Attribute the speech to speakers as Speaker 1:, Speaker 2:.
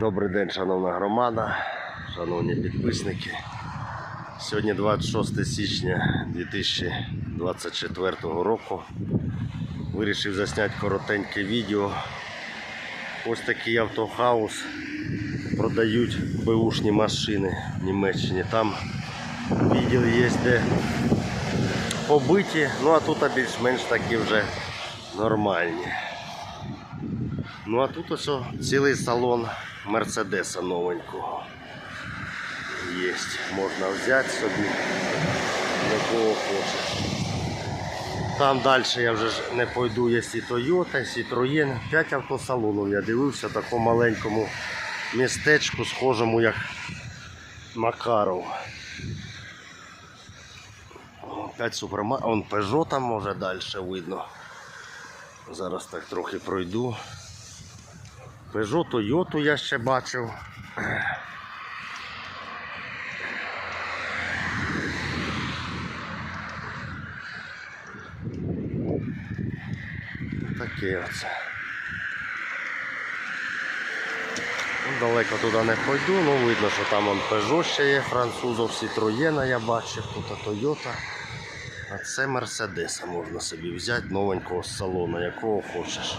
Speaker 1: Добрий день, шановна громада, шановні підписники. Сьогодні 26 січня 2024 року. Вирішив засняти коротеньке відео. Ось такий автохаус. Продають беушні машини в Німеччині. Там відділ є, де побиті, ну а тут більш-менш такі вже нормальні. Ну а тут ось цілий салон Мерседеса новенького. Є. Можна взяти собі якого хочеш. Там далі я вже не пойду, є Toyota, Citroën. П'ять автосалонів я дивився в такому маленькому містечку, схожому як Макаров. П'ять суперма... Он Peugeot там може далі видно. Зараз так трохи пройду. Peugeot, Toyota я ще бачив. Таке оце. Ну, Далеко туди не пойду, ну видно, що там он Peugeot ще є, французов, Citroën я бачив, тут Toyota. А це Мерседеса можна собі взяти новенького з салону, якого хочеш.